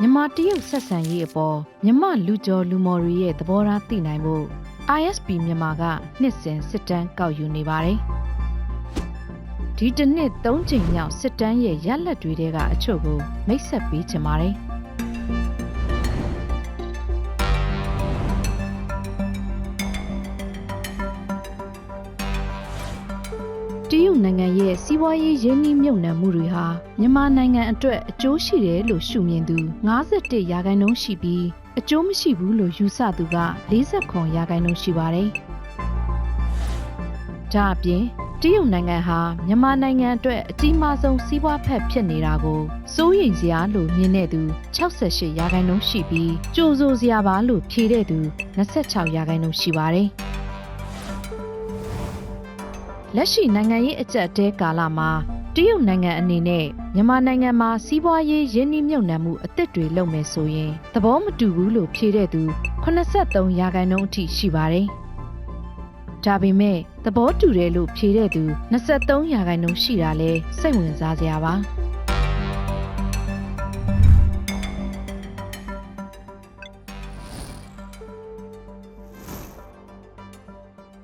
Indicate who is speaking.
Speaker 1: မြန်မာတရုတ်ဆက်ဆံရေးအပေါ်မြန်မာလူကျော်လူမော်တွေရဲ့သဘောထားသိနိုင်ဖို့ ISP မြန်မာကနှစ်စဉ်စစ်တမ်းကောက်ယူနေပါတယ်။ဒီတစ်နှစ်၃ချိန်မြောက်စစ်တမ်းရဲ့ရလဒ်တွေတဲကအချို့ကိုမိတ်ဆက်ပေးချင်ပါတယ်။ တရုတ်နိုင်ငံရဲ့စီးပွားရေးရင်းနှီးမြှုပ်နှံမှုတွေဟာမြန်မာနိုင်ငံအတွက်အကျိုးရှိတယ်လို့ရှုမြင်သူ51ရာခိုင်နှုန်းရှိပြီးအကျိုးမရှိဘူးလို့ယူဆသူက49ရာခိုင်နှုန်းရှိပါတယ်။ဒါအပြင်တရုတ်နိုင်ငံဟာမြန်မာနိုင်ငံအတွက်အကြီးမားဆုံးစီးပွားဖက်ဖြစ်နေတာကိုစိုးရိမ်စရာလို့မြင်တဲ့သူ68ရာခိုင်နှုန်းရှိပြီးကြိုဆိုစရာပါလို့ဖြေတဲ့သူ26ရာခိုင်နှုန်းရှိပါတယ်။ လက်ရှိနိုင်ငံရေးအကြက်တဲကာလမှာတရုတ်နိုင်ငံအနေနဲ့မြန်မာနိုင်ငံမှာစီးပွားရေးရင်းနှီးမြှုပ်နှံမှုအသစ်တွေလုပ်မယ်ဆိုရင်သဘောမတူဘူးလို့ဖြေတဲ့သူ83ရာခိုင်နှုန်းအထိရှိပါတယ်။ဒါပေမဲ့သဘောတူတယ်လို့ဖြေတဲ့သူ23ရာခိုင်နှုန်းရှိတာလဲစိတ်ဝင်စားစရာပါ။